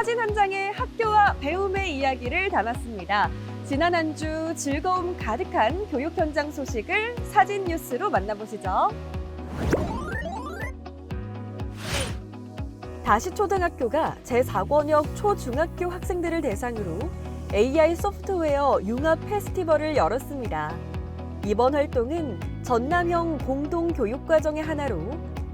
사진 한 장에 학교와 배움의 이야기를 담았습니다. 지난 한 주 즐거움 가득한 교육 현장 소식을 사진 뉴스로 만나보시죠. 다시 초등학교가 제4권역 초중학교 학생들을 대상으로 AI 소프트웨어 융합 페스티벌을 열었습니다. 이번 활동은 전남형 공동 교육 과정의 하나로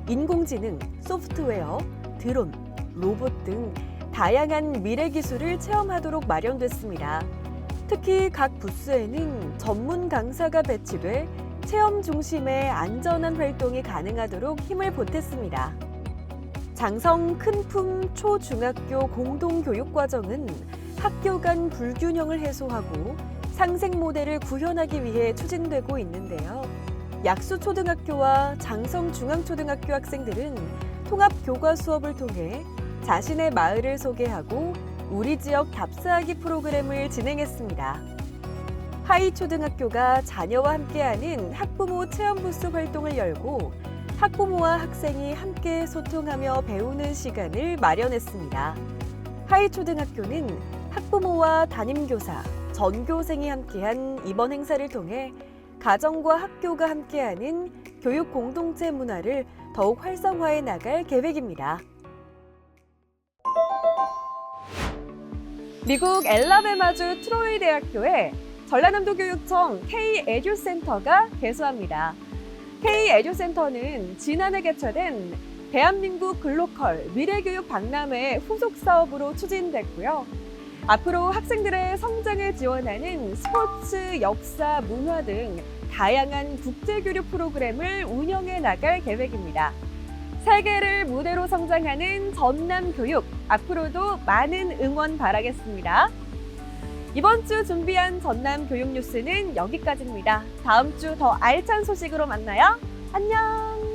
인공지능, 소프트웨어, 드론, 로봇 등 다양한 미래 기술을 체험하도록 마련됐습니다. 특히 각 부스에는 전문 강사가 배치돼 체험 중심의 안전한 활동이 가능하도록 힘을 보탰습니다. 장성 큰품 초중학교 공동교육과정은 학교 간 불균형을 해소하고 상생 모델을 구현하기 위해 추진되고 있는데요. 약수초등학교와 장성중앙초등학교 학생들은 통합 교과 수업을 통해 자신의 마을을 소개하고 우리 지역 답사하기 프로그램을 진행했습니다. 하이초등학교가 자녀와 함께하는 학부모 체험 부스 활동을 열고 학부모와 학생이 함께 소통하며 배우는 시간을 마련했습니다. 하이초등학교는 학부모와 담임교사, 전교생이 함께한 이번 행사를 통해 가정과 학교가 함께하는 교육 공동체 문화를 더욱 활성화해 나갈 계획입니다. 미국 엘라베마주 트로이 대학교에 전라남도 교육청 K 에듀센터가 개소합니다. K 에듀센터는 지난해 개최된 대한민국 글로컬 미래교육 박람회 후속 사업으로 추진됐고요. 앞으로 학생들의 성장을 지원하는 스포츠, 역사, 문화 등 다양한 국제교류 프로그램을 운영해 나갈 계획입니다. 세계를 무대로 성장하는 전남 교육, 앞으로도 많은 응원 바라겠습니다. 이번 주 준비한 전남 교육 뉴스는 여기까지입니다. 다음 주 더 알찬 소식으로 만나요. 안녕!